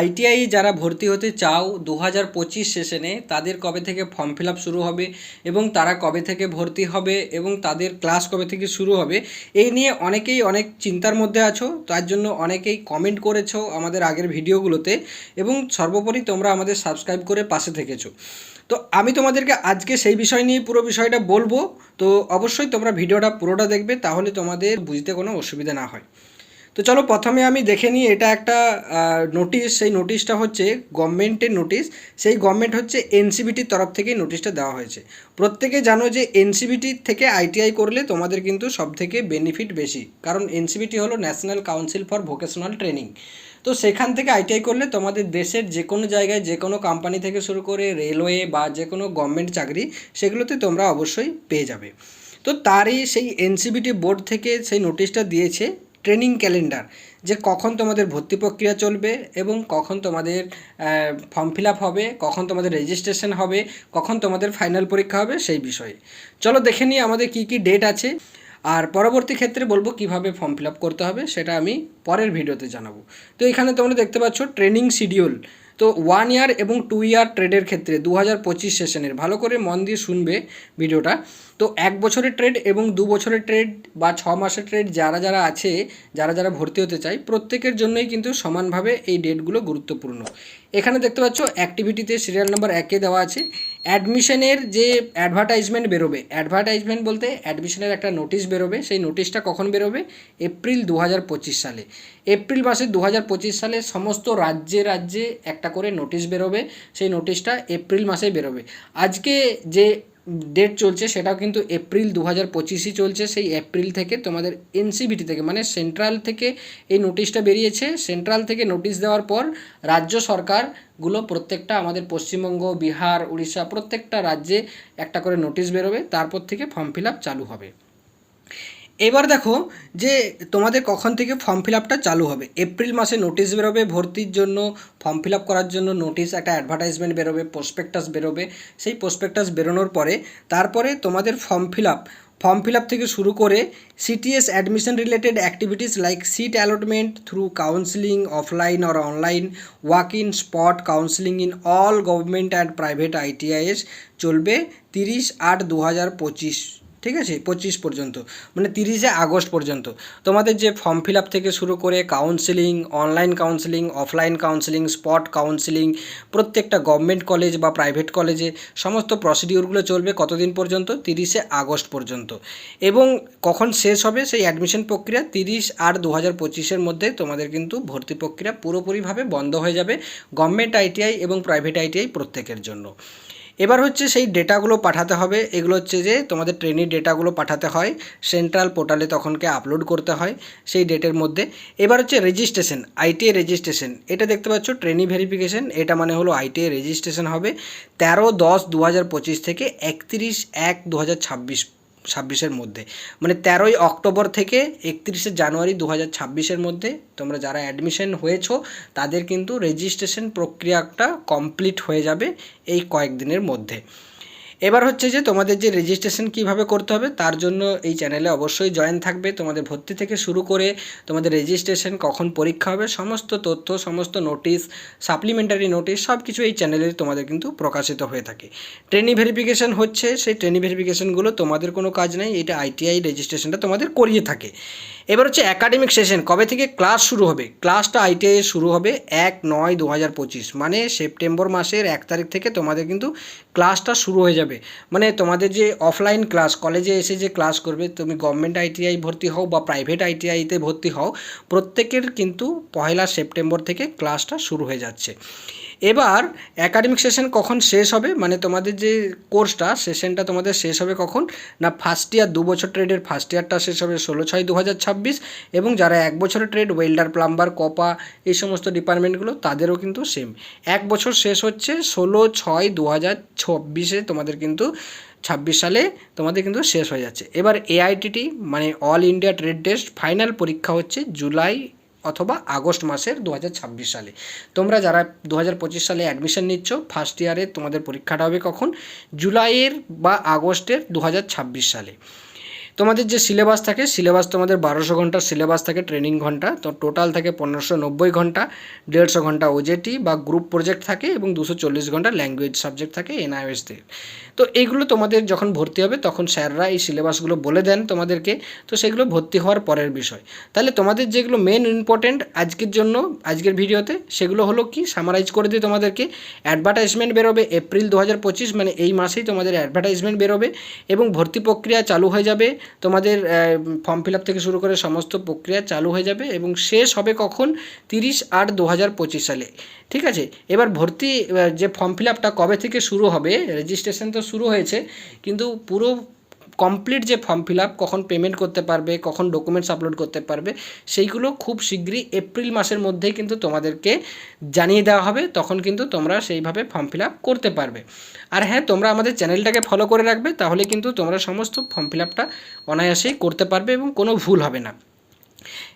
ITI যারা ভর্তি হতে চাও দু হাজার পঁচিশ সেশনে, তাদের কবে থেকে ফর্ম ফিল শুরু হবে এবং তারা কবে থেকে ভর্তি হবে এবং তাদের ক্লাস কবে থেকে শুরু হবে, এই নিয়ে অনেকেই অনেক চিন্তার মধ্যে আছো। তার জন্য অনেকেই কমেন্ট করেছ আমাদের আগের ভিডিওগুলোতে এবং সর্বোপরি তোমরা আমাদের সাবস্ক্রাইব করে পাশে থেকেছো। তো আমি তোমাদেরকে আজকে সেই বিষয় নিয়ে পুরো বিষয়টা বলব। তো অবশ্যই তোমরা ভিডিওটা পুরোটা দেখবে, তাহলে তোমাদের বুঝতে কোনো অসুবিধা না হয়। তো চলো প্রথমে আমি দেখে নিই, এটা একটা নোটিশ সেই নোটিশটা হচ্ছে গভর্নমেন্টের নোটিশ সেই গভর্নমেন্ট হচ্ছে এনসিবিটির তরফ থেকেই নোটিশটা দেওয়া হয়েছে। প্রত্যেকে জানো যে এনসিবিটির থেকে আইটিআই করলে তোমাদের কিন্তু সব থেকে বেনিফিট বেশি, কারণ এনসিবিটি হলো National Council for Vocational Training তো সেখান থেকে আইটিআই করলে তোমাদের দেশের যে কোনো জায়গায় যে কোনো কোম্পানি থেকে শুরু করে রেলওয়ে বা যে কোনো গভর্নমেন্ট চাকরি, সেগুলোতে তোমরা অবশ্যই পেয়ে যাবে। তো তারই সেই এনসিবিটি বোর্ড থেকে সেই নোটিশটা দিয়েছে ট্রেনিং ক্যালেন্ডার, যে কখন তোমাদের ভর্তি প্রক্রিয়া চলবে এবং কখন তোমাদের ফর্ম ফিল হবে, কখন তোমাদের রেজিস্ট্রেশন হবে, কখন তোমাদের ফাইনাল পরীক্ষা হবে সেই বিষয়ে। চলো দেখে নিই আমাদের কি কি ডেট আছে। আর পরবর্তী ক্ষেত্রে বলব কীভাবে ফর্ম ফিল করতে হবে, সেটা আমি পরের ভিডিওতে জানাব। তো এখানে তোমরা দেখতে পাচ্ছ ট্রেনিং শিডিউল তো ওয়ান ইয়ার এবং টু ইয়ার ট্রেডের ক্ষেত্রে দু হাজার পঁচিশ সেশনের ভালো করে মন দিয়ে শুনবে ভিডিওটা। তো এক বছরের ট্রেড এবং দু বছরের ট্রেড বা ছ মাসের ট্রেড যারা যারা আছে, যারা যারা ভর্তি হতে চায়, প্রত্যেকের জন্যই কিন্তু সমানভাবে এই ডেটগুলো গুরুত্বপূর্ণ। এখানে দেখতে পাচ্ছ অ্যাক্টিভিটিতে সিরিয়াল নাম্বার একে দেওয়া আছে। অ্যাডমিশনের যে অ্যাডভার্টাইজমেন্ট বেরোবে অ্যাডভার্টাইজমেন্ট বলতে অ্যাডমিশনের একটা নোটিশ বেরোবে, সেই নোটিশটা কখন বেরোবে? এপ্রিল দু হাজার পঁচিশ সালে। এপ্রিল মাসে দু হাজার পঁচিশ সালে সমস্ত রাজ্যে রাজ্যে একটা করে নোটিশ বেরোবে, সেই নোটিশটা এপ্রিল মাসে বেরোবে। আজকে যে ডেট চলছে সেটাও কিন্তু এপ্রিল দু হাজার পঁচিশই চলছে। সেই এপ্রিল থেকে তোমাদের এনসিবিটি থেকে মানে সেন্ট্রাল থেকে এই নোটিশটা বেরিয়েছে। সেন্ট্রাল থেকে নোটিশ দেওয়ার পর রাজ্য সরকারগুলো প্রত্যেকটা আমাদের পশ্চিমবঙ্গ, বিহার, উড়িষ্যা প্রত্যেকটা রাজ্যে একটা করে নোটিশ বেরোবে। তারপর থেকে ফর্ম ফিল আপ চালু হবে। এবার দেখো যে তোমাদের কখন থেকে ফর্ম ফিল আপটা চালু হবে। এপ্রিল মাসে নোটিশ বেরোবে, ভর্তির জন্য ফর্ম ফিল আপ করার জন্য নোটিশ একটা অ্যাডভার্টাইজমেন্ট বেরোবে প্রসপেক্টাস বেরোবে। সেই প্রসপেক্টাস বেরোনোর পরে তারপরে তোমাদের form fill up form fill up থেকে শুরু করে CTS admission related activities like seat allotment through counselling offline or online walk in spot counselling in all government and private ITIs চলবে তিরিশ আট দু হাজার পঁচিশ। ঠিক আছে? পঁচিশ পর্যন্ত মানে তিরিশে আগস্ট পর্যন্ত। তোমাদের যে ফর্ম ফিল আপ থেকে শুরু করে counselling online counselling offline counselling spot counselling প্রত্যেকটা গভর্নমেন্ট কলেজ বা প্রাইভেট কলেজে সমস্ত প্রসিডিওরগুলো চলবে কতদিন পর্যন্ত? তিরিশে আগস্ট পর্যন্ত। এবং কখন শেষ হবে সেই অ্যাডমিশন প্রক্রিয়া তিরিশ আর দু হাজার পঁচিশের মধ্যে তোমাদের কিন্তু ভর্তি প্রক্রিয়া পুরোপুরিভাবে বন্ধ হয়ে যাবে গভর্নমেন্ট আইটিআই এবং প্রাইভেট আইটিআই প্রত্যেকের জন্য। এবার হচ্ছে সেই ডেটাগুলো পাঠাতে হবে। এগুলো হচ্ছে যে তোমাদের ট্রেনের ডেটাগুলো পাঠাতে হয়। সেন্ট্রাল পোর্টালে তখনকে আপলোড করতে হয় সেই ডেটের মধ্যে। এবার হচ্ছে রেজিস্ট্রেশন আইটিআই রেজিস্ট্রেশন এটা দেখতে পাচ্ছ ট্রেনি ভেরিফিকেশন এটা মানে হলো আইটিআই রেজিস্ট্রেশন হবে। তেরো দশ দু থেকে একত্রিশ এক দু ছাব্বিশের মধ্যে। মানে তেরোই অক্টোবর থেকে একত্রিশে জানুয়ারি দু হাজার ছাব্বিশের মধ্যে তোমরা যারা অ্যাডমিশন হয়েছো, তাদের কিন্তু রেজিস্ট্রেশন প্রক্রিয়াটা কমপ্লিট হয়ে যাবে এই কয়েকদিনের মধ্যে। এবার হচ্ছে যে তোমাদের যে রেজিস্ট্রেশন কীভাবে করতে হবে, তার জন্য এই চ্যানেলে অবশ্যই জয়েন থাকবে। তোমাদের ভর্তি থেকে শুরু করে তোমাদের রেজিস্ট্রেশন কখন পরীক্ষা হবে, সমস্ত তথ্য, সমস্ত নোটিশ সাপ্লিমেন্টারি নোটিশ সব কিছু এই চ্যানেলে তোমাদের কিন্তু প্রকাশিত হয়ে থাকে। ট্রেনি ভেরিফিকেশন হচ্ছে, সেই ট্রেনি ভেরিফিকেশনগুলো তোমাদের কোনো কাজ নেই, এটা আইটিআই রেজিস্ট্রেশনটা তোমাদের করিয়ে থাকে। এবার হচ্ছে একাডেমিক সেশন কবে থেকে ক্লাস শুরু হবে? ক্লাসটা আইটিআই শুরু হবে এক নয় দু মানে সেপ্টেম্বর মাসের এক তারিখ থেকে তোমাদের কিন্তু ক্লাসটা শুরু হয়ে যাবে। মানে তোমাদের যে অফলাইন ক্লাস কলেজে এসে যে ক্লাস করবে, তুমি গভর্নমেন্ট আইটিআই ভর্তি হও বা প্রাইভেট আইটিআইতে ভর্তি হও, প্রত্যেকের কিন্তু পয়লা সেপ্টেম্বর থেকে ক্লাসটা শুরু হয়ে যাচ্ছে। এবার অ্যাকাডেমিক সেশন কখন শেষ হবে? মানে তোমাদের যে কোর্সটা সেশনটা তোমাদের শেষ হবে কখন? না ফার্স্ট ইয়ার দু বছর ট্রেডের ফার্স্ট ইয়ারটা শেষ হবে ষোলো ছয় দু ছাব্বিশ এবং যারা এক বছরের ট্রেড ওয়েল্ডার প্লাম্বার কপা এই সমস্ত ডিপার্টমেন্টগুলো তাদেরও কিন্তু সেম এক বছর শেষ হচ্ছে ষোলো ছয় দু হাজার চব্বিশে তোমাদের কিন্তু ছাব্বিশ সালে তোমাদের কিন্তু শেষ হয়ে যাচ্ছে। এবার এআইটিটি মানে All India Trade Test final পরীক্ষা হচ্ছে জুলাই অথবা আগস্ট মাসের দু হাজার ছাব্বিশ সালে। তোমরা যারা দু হাজার পঁচিশ সালে অ্যাডমিশন নিচ্ছ ফার্স্ট ইয়ারে তোমাদের পরীক্ষাটা হবে কখন? জুলাইয়ের বা আগস্টের দু হাজার ছাব্বিশ সালে। তোমাদের যে সিলেবাস থাকে সিলেবাস তোমাদের বারোশো ঘণ্টার সিলেবাস থাকে ট্রেনিং ঘণ্টা। তো টোটাল থাকে পনেরোশো নব্বই ঘণ্টা, দেড়শো ঘণ্টা ওজেটি বা গ্রুপ প্রজেক্ট থাকে এবং দুশো চল্লিশ ঘণ্টা ল্যাঙ্গুয়েজ সাবজেক্ট থাকে এনআইএস দিয়ে তো এইগুলো তোমাদের যখন ভর্তি হবে, তখন স্যাররা এই সিলেবাসগুলো বলে দেন তোমাদেরকে। তো সেগুলো ভর্তি হওয়ার পরের বিষয়। তাহলে তোমাদের যেগুলো মেন ইম্পর্টেন্ট আজকের জন্য, আজকের ভিডিওতে, সেগুলো হলো কি? সামারাইজ করে দিই তোমাদেরকে। অ্যাডভার্টাইজমেন্ট বেরোবে এপ্রিল দু হাজার পঁচিশ মানে এই মাসেই তোমাদের অ্যাডভার্টাইজমেন্ট বেরোবে এবং ভর্তি প্রক্রিয়া চালু হয়ে যাবে। তোমাদের ফর্ম ফিল থেকে শুরু করে সমস্ত প্রক্রিয়া চালু হয়ে যাবে এবং শেষ হবে কখন? তিরিশ আট দু সালে। ঠিক আছে? এবার ভর্তি যে ফর্ম ফিল কবে থেকে শুরু হবে রেজিস্ট্রেশন তো শুরু হয়েছে, কিন্তু পুরো কমপ্লিট যে ফর্ম ফিল আপ কখন পেমেন্ট করতে পারবে, কখন ডকুমেন্টস আপলোড করতে পারবে, সেইগুলো খুব শীঘ্রই এপ্রিল মাসের মধ্যেই কিন্তু তোমাদেরকে জানিয়ে দেওয়া হবে, তখন কিন্তু তোমরা সেইভাবে ফর্ম ফিল আপ করতে পারবে। আর হ্যাঁ তোমরা আমাদের চ্যানেলটাকে ফলো করে রাখবে, তাহলে কিন্তু তোমরা সমস্ত ফর্ম ফিল আপটা অনায়াসেই করতে পারবে এবং কোনো ভুল হবে না।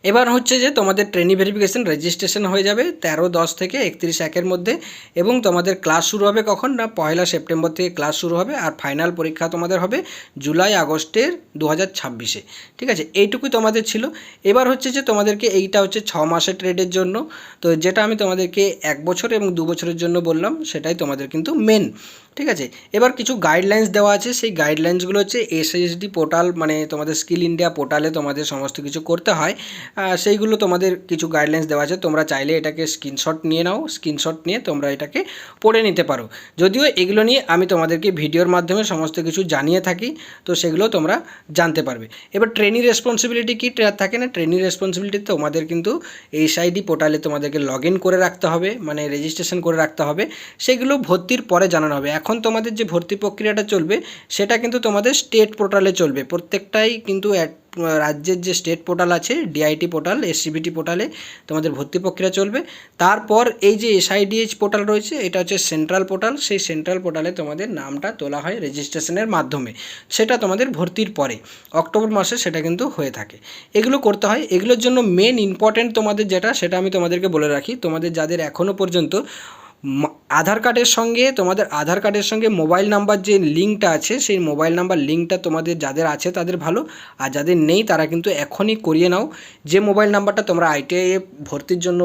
এবার হচ্ছে যে তোমাদের ট্রেনিং ভেরিফিকেশন রেজিস্ট্রেশন হয়ে যাবে তেরো, দশ থেকে একত্রিশ, একের মধ্যে এবং তোমাদের ক্লাস শুরু হবে কখন না? পয়লা সেপ্টেম্বর থেকে ক্লাস শুরু হবে আর ফাইনাল পরীক্ষা তোমাদের হবে জুলাই, আগস্টের দু ছাব্বিশে। ঠিক আছে? এইটুকুই তোমাদের ছিল। এবার হচ্ছে যে তোমাদেরকে এইটা হচ্ছে ছ মাসের ট্রেডের জন্য। তো যেটা আমি তোমাদেরকে এক বছর এবং দু বছরের জন্য বললাম, সেটাই তোমাদের কিন্তু মেন ঠিক আছে? এবার কিছু গাইডলাইন্স দেওয়া আছে। সেই গাইডলাইন্সগুলো হচ্ছে এসএসডি পোর্টাল মানে তোমাদের স্কিল ইন্ডিয়া পোর্টালে তোমাদের সমস্ত কিছু করতে হয়। সেইগুলো তোমাদের কিছু গাইডলাইন্স দেওয়া আছে। তোমরা চাইলে এটাকে স্ক্রিনশট নিয়ে নাও। স্ক্রিনশট নিয়ে তোমরা এটাকে পড়ে নিতে পারো। যদিও এগুলো নিয়ে আমি তোমাদেরকে ভিডিওর মাধ্যমে সমস্ত কিছু জানিয়ে থাকি, তো সেগুলো তোমরা জানতে পারবে। এবার ট্রেনিং রেসপন্সিবিলিটি কী? থাকে না? ট্রেনিং রেসপন্সিবিলিটি তোমাদের কিন্তু এইচআইডি পোর্টালে তোমাদেরকে লগ করে রাখতে হবে মানে রেজিস্ট্রেশন করে রাখতে হবে। সেগুলো ভর্তির পরে জানানো হবে। এখন তোমাদের যে ভর্তি প্রক্রিয়াটা চলবে, সেটা কিন্তু তোমাদের স্টেট পোর্টালে চলবে। প্রত্যেকটাই কিন্তু রাজ্যের যে স্টেট পোর্টাল আছে ডিআইটি পোর্টাল এসসিবিটি পোর্টালে তোমাদের ভর্তি প্রক্রিয়া চলবে। তারপর এই যে এসআইডিএইচ পোর্টাল রয়েছে, এটা হচ্ছে সেন্ট্রাল পোর্টাল সেই সেন্ট্রাল পোর্টালে তোমাদের নামটা তোলা হয় রেজিস্ট্রেশনের মাধ্যমে। সেটা তোমাদের ভর্তির পরে, অক্টোবর মাসে সেটা কিন্তু হয়ে থাকে। এগুলো করতে হয়। এগুলোর জন্য মেন ইম্পর্ট্যান্ট তোমাদের যেটা, সেটা আমি তোমাদেরকে বলে রাখি। তোমাদের যাদের এখনও পর্যন্ত আধার কার্ডের সঙ্গে, তোমাদের আধার কার্ডের সঙ্গে মোবাইল নাম্বার যে লিঙ্কটা আছে, সেই মোবাইল নাম্বার লিঙ্কটা তোমাদের যাদের আছে তাদের ভালো, আর যাদের নেই তারা কিন্তু এখনই করিয়ে নাও। যে মোবাইল নাম্বারটা তোমরা আইটিআই ভর্তির জন্য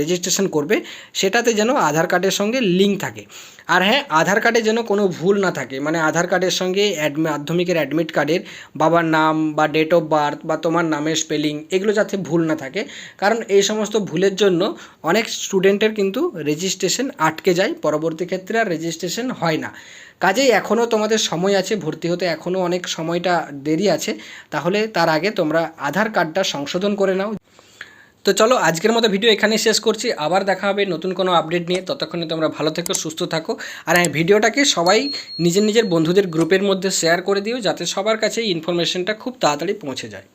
রেজিস্ট্রেশন করবে, সেটাতে যেন আধার কার্ডের সঙ্গে লিঙ্ক থাকে। আর হ্যাঁ আধার কার্ডে যেন কোনো ভুল না থাকে মানে আধার কার্ডের সঙ্গে মাধ্যমিকের অ্যাডমিট কার্ডের বাবার নাম বা ডেট অফ বার্থ বা তোমার নামের স্পেলিং এগুলো যাতে ভুল না থাকে। কারণ এই সমস্ত ভুলের জন্য অনেক স্টুডেন্টের কিন্তু রেজিস্ট্রেশন আটকে যায়, পরবর্তী ক্ষেত্রে আর রেজিস্ট্রেশন হয় না। কাজেই এখনও তোমাদের সময় আছে, ভর্তি হতে এখনও অনেক সময়টা দেরি আছে, তাহলে তার আগে তোমরা আধার কার্ডটা সংশোধন করে নাও। তো চলো, আজকের মতো ভিডিও এখানেই শেষ করছি। আবার দেখা হবে নতুন কোনো আপডেট নিয়ে। ততক্ষণে তোমরা ভালো থেকো, সুস্থ থাকো। আর হ্যাঁ ভিডিওটাকে সবাই নিজের নিজের বন্ধুদের গ্রুপের মধ্যে শেয়ার করে দিও, যাতে সবার কাছে ইনফরমেশনটা খুব তাড়াতাড়ি পৌঁছে যায়।